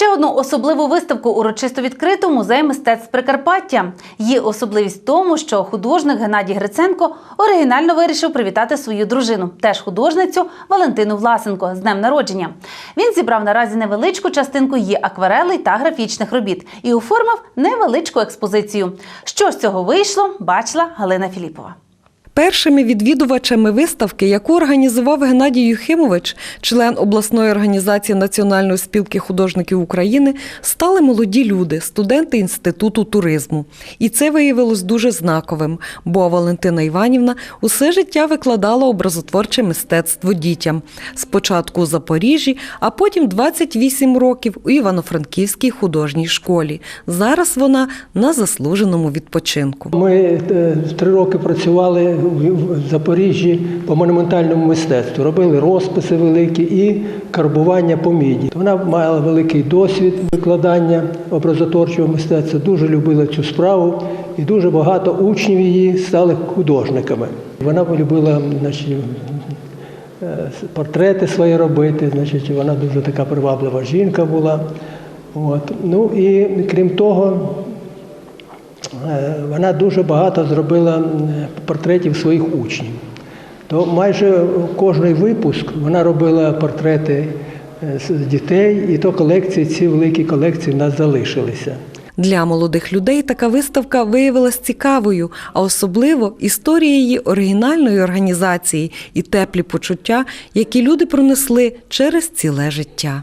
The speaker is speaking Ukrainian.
Ще одну особливу виставку урочисто відкрито музей мистецтв Прикарпаття. Її особливість в тому, що художник Геннадій Гриценко оригінально вирішив привітати свою дружину, теж художницю Валентину Власенко з днем народження. Він зібрав наразі невеличку частинку її акварелей та графічних робіт і оформив невеличку експозицію. Що з цього вийшло, бачила Галина Філіпова. Першими відвідувачами виставки, яку організував Геннадій Юхимович, член обласної організації Національної спілки художників України, стали молоді люди, студенти інституту туризму. І це виявилось дуже знаковим, бо Валентина Іванівна усе життя викладала образотворче мистецтво дітям. Спочатку у Запоріжжі, а потім 28 років у Івано-Франківській художній школі. Зараз вона на заслуженому відпочинку. Ми е, три роки працювали в Запоріжжі по монументальному мистецтву. Робили розписи великі і карбування по міді. Вона мала великий досвід викладання образотворчого мистецтва, дуже любила цю справу, і дуже багато учнів її стали художниками. Вона любила значить, е, портрети свої робити. Значить, вона дуже така приваблива жінка була. От. Ну і крім того, вона дуже багато зробила портретів своїх учнів. То майже кожний випуск вона робила портрети е, з дітей, і то колекції, ці великі колекції в нас залишилися. Для молодих людей така виставка виявилась цікавою, а особливо історія її оригінальної організації і теплі почуття, які люди пронесли через ціле життя.